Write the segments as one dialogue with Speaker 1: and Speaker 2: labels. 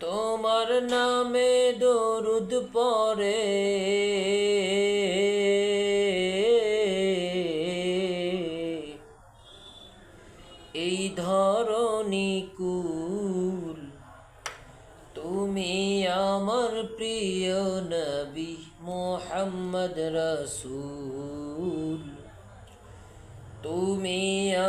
Speaker 1: তোমার নামে দরুদ পরে এই ধরণী কুল তুমি আমার প্রিয় নবী মোহাম্মদ রসুল। তুমি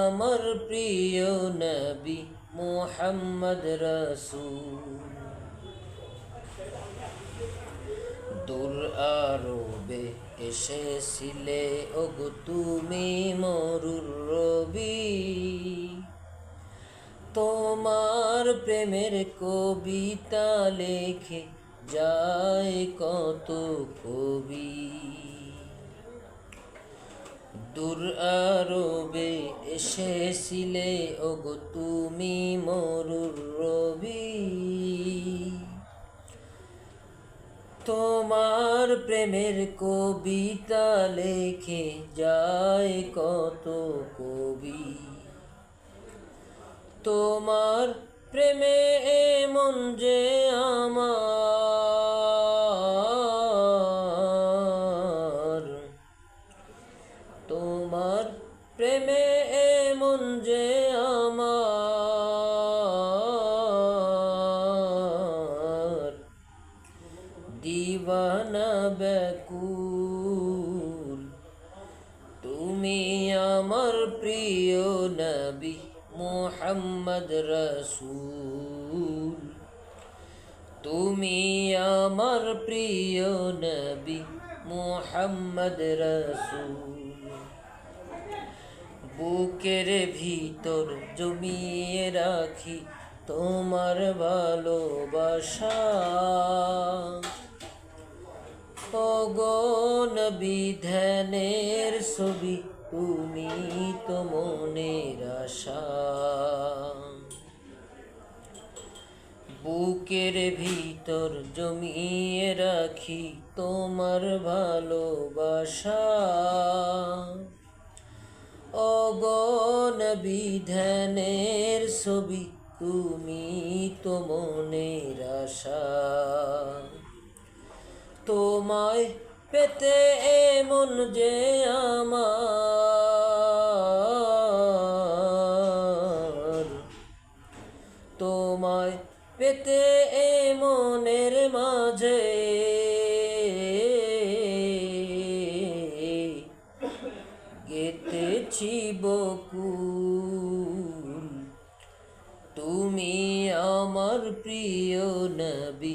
Speaker 1: আমার প্রিয় নবী মোহাম্মদ রসুল। দূর আরবে এসেছিলে, ওগো তুমি মরুর রবি। তোমার প্রেমের কবিতা লেখে যায় কত কবি। দূর আরবে এসেছিলে, ওগো তুমি মরুর রবি। তোমার প্রেমের কবিতা লেখে যায় কত কবি। তোমার প্রেমে এমন যে আমার, তোমার প্রেমে এমন যে আমার। দিবানা ব্যাকুল তুমি আমার প্রিয় নবী মোহাম্মদ রসুল। তুমি আমার প্রিয় নবী মোহাম্মদ রসুল। বুকের ভিতর জমিয়ে রাখি তোমার ভালোবাসা। অগণ বিধানের ছবি তুমি তো মনের আশা। বুকের ভিতর জমিয়ে রাখি তোমার ভালোবাসা। অগণ বিধানের ছবি তুমি তো মনের আশা। তোমায় পেতে এমন যে আমার। তোমায় পেতে এমনের মাঝে গেতেছি বকুল। তুমি আমার প্রিয় নবী।